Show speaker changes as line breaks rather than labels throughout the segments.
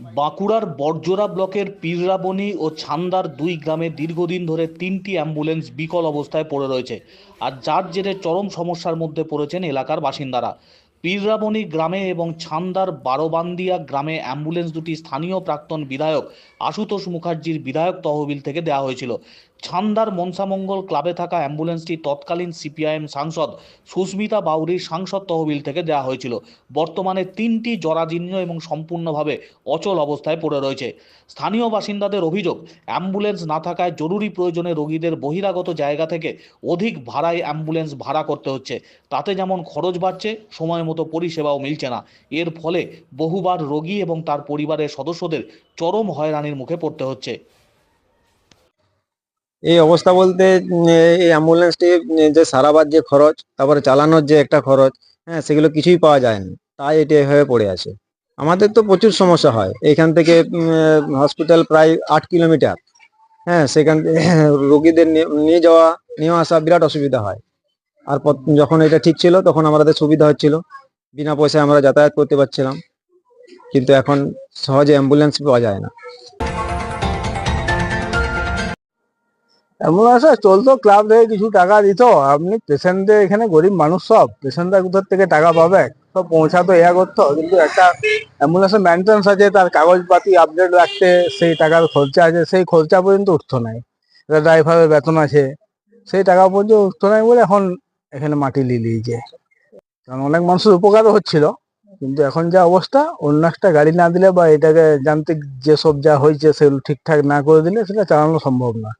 বাঁকুড়ার বর্জরা ব্লকের পীররাবণী ও ছান্দার দুই গ্রামে দীর্ঘদিন ধরে তিনটি অ্যাম্বুলেন্স বিকল অবস্থায় পড়ে রয়েছে আর যার জেরে চরম সমস্যার মধ্যে পড়েছেন এলাকার বাসিন্দারা। পীররাবণী গ্রামে এবং ছান্দার বারোবান্দিয়া গ্রামে অ্যাম্বুলেন্স দুটি স্থানীয় প্রাক্তন বিধায়ক আশুতোষ মুখার্জির বিধায়ক তহবিল থেকে দেওয়া হয়েছিল। ছান্দার মনসামঙ্গল ক্লাবে থাকা অ্যাম্বুলেন্সটি তৎকালীন সিপিআইএম সাংসদ সুস্মিতা বাউরির সাংসদ তহবিল থেকে দেওয়া হয়েছিল। বর্তমানে তিনটি জরাজীর্ণ এবং সম্পূর্ণভাবে অচল অবস্থায় পড়ে রয়েছে। স্থানীয় বাসিন্দাদের অভিযোগ, অ্যাম্বুলেন্স না থাকায় জরুরি প্রয়োজনে রোগীদের বহিরাগত জায়গা থেকে অধিক ভাড়ায় অ্যাম্বুলেন্স ভাড়া করতে হচ্ছে। তাতে যেমন খরচ বাড়ছে, সময় মতো পরিষেবাও মিলছে না। এর ফলে বহুবার রোগী এবং তার পরিবারের সদস্যদের চরম হয়রানির মুখে পড়তে হচ্ছে।
এই অবস্থা বলতে এই অ্যাম্বুলেন্সটি যে সারাবার যে খরচ, তারপরে চালানোর যে একটা খরচ হ্যাঁ সেগুলো কিছুই পাওয়া যায় না। তাই এটি হয়ে পড়ে আছে। আমাদের তো প্রচুর সমস্যা হয়। এইখান থেকে হসপিটাল প্রায় আট কিলোমিটার। হ্যাঁ সেখান রোগীদের নিয়ে যাওয়া, নিয়ে আসা বিরাট অসুবিধা হয়। আর যখন এটা ঠিক ছিল, তখন আমাদের সুবিধা হচ্ছিল। বিনা পয়সায় আমরা যাতায়াত করতে পারছিলাম। কিন্তু এখন সহজে অ্যাম্বুলেন্স পাওয়া যায় না।
অ্যাম্বুলেন্সে চলতো ক্লাব থেকে কিছু টাকা দিত। আপনি পেশেন্টদের এখানে গরিব মানুষ সব। পেশেন্টরা কোথার থেকে টাকা পাবে? সব পৌঁছাতো ইয়া করতো। কিন্তু একটা অ্যাম্বুলেন্সের মেনটেন্স আছে, তার কাগজপাতি আপডেট রাখতে সেই টাকার খরচা আছে, সেই খরচা পর্যন্ত উঠতো নাই। ড্রাইভারের বেতন আছে, সেই টাকা পর্যন্ত উঠতো নাই বলে এখন এখানে মাটি লিয়ে লিয়েছে। কারণ অনেক মানুষের উপকারও হচ্ছিল, কিন্তু এখন যা অবস্থা, অন্য একটা গাড়ি না দিলে বা এটাকে যান্ত্রিক যেসব যা হয়েছে, সেগুলো ঠিকঠাক না করে দিলে সেটা চালানো সম্ভব না।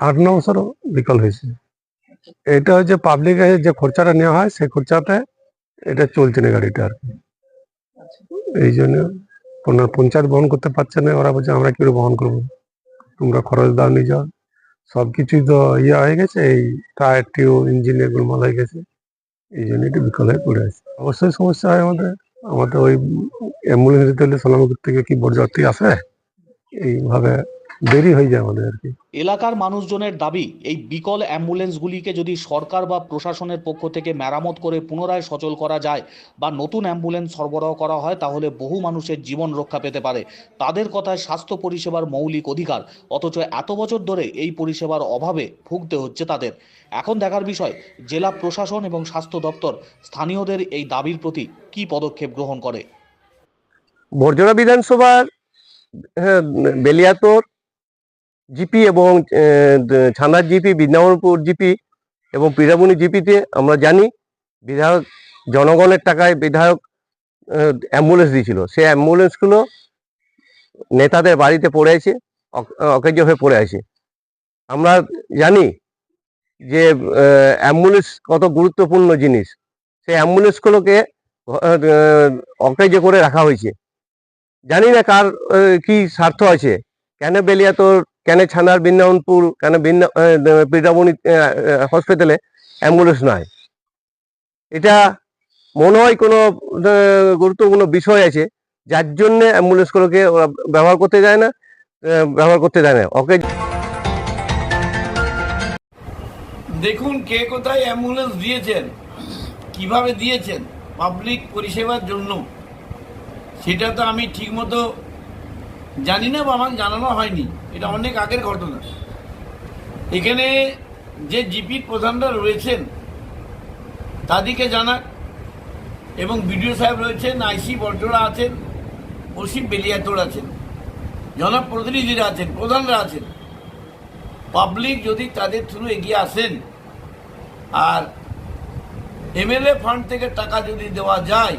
আট ন বছরও বিকল হয়েছে। এটা হচ্ছে পাবলিকের যে খরচাটা নেওয়া হয়, সেই খরচাতে এটা চলছে না গাড়িটা আর কি। এই জন্য কোনো পঞ্চায়েত বহন করতে পারছে না। ওরা বলছে, আমরা কি করে বহন করব? তোমরা খরচ দাও নিয়ে যাও সবকিছুই তো ইয়ে হয়ে গেছে, এই টায়ার টিউ ইঞ্জিন এগুলো মাল হয়ে গেছে। এই জন্য একটু বিকল হয়ে পড়ে আছে। অবশ্যই সমস্যা হয় আমাদের। আমাদের ওই অ্যাম্বুলেন্স দিতে হলে সোনামুখের থেকে কি বরযাত্রী আসে? এইভাবে দেরি হয়ে যায় আমাদের আর কি।
এলাকার মানুষজনের দাবি এই বিকল অ্যাম্বুলেন্সগুলিকে যদি সরকার বা প্রশাসনের পক্ষ থেকে মেরামত করে পুনরায় সচল করা যায় বা নতুন অ্যাম্বুলেন্স সরবরাহ করা হয় তাহলে বহু মানুষের জীবন রক্ষা পেতে পারে। তাদের কথায় স্বাস্থ্য পরিষেবার মৌলিক অধিকার অথচ এত বছর ধরে এই পরিষেবার অভাবে ভুগতে হচ্ছে তাদের। এখন দেখার বিষয় জেলা প্রশাসন এবং স্বাস্থ্য দপ্তর স্থানীয়দের এই দাবির প্রতি কী পদক্ষেপ গ্রহণ করে?
বরজোড়া বিধানসভার হ্যাঁ, বেলিয়াতোর জিপি এবং ছান্দার জিপি বৃন্দাবনপুর জিপি এবং পীরাবনী জিপিতে আমরা জানি বিধায়ক জনগণের টাকায় বিধায়ক অ্যাম্বুলেন্স দিয়েছিল। সে অ্যাম্বুলেন্সগুলো নেতাদের বাড়িতে পড়ে আছে, অক- অকেজো হয়ে পড়ে আছে। আমরা জানি যে অ্যাম্বুলেন্স কত গুরুত্বপূর্ণ জিনিস। সেই অ্যাম্বুলেন্সগুলোকে অকেজো করে রাখা হয়েছে। জানি না কার কি স্বার্থ আছে। কেন বেলিয়াতোর কেন ছানার বৃন্দাবনপুর কেন বৃন্দাবনী হসপিটালে অ্যাম্বুলেন্স নাই? এটা মনে হয় কোনো গুরুত্বপূর্ণ বিষয় আছে, যার জন্য অ্যাম্বুলেন্সগুলোকে ওরা ব্যবহার করতে যায় না ব্যবহার করতে দেয় না। ওকে।
দেখুন কে কোথায় অ্যাম্বুলেন্স দিয়েছেন, কীভাবে দিয়েছেন পাবলিক পরিষেবার জন্য। সেটা তো আমি ঠিকমতো জানি না বা আমাকে জানানো হয়নি। এটা অনেক আগের ঘটনা। এখানে যে জিপির প্রধানরা রয়েছেন, তাদেরকে জানাক। এবং বিডিও সাহেব রয়েছেন, আইসি বটরা আছেন, ওসি বেলিয়াতোর আছেন জনপ্রতিনিধিরা আছেন, প্রধানরা আছেন। পাবলিক যদি তাদের থ্রু এগিয়ে আসেন, আর এমএলএ ফান্ড থেকে টাকা যদি দেওয়া যায়,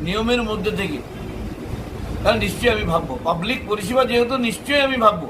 নিয়মের মধ্যে থেকে তাহলে নিশ্চয়ই আমি ভাববো। পাবলিক পরিষেবা যেহেতু নিশ্চয়ই আমি ভাববো।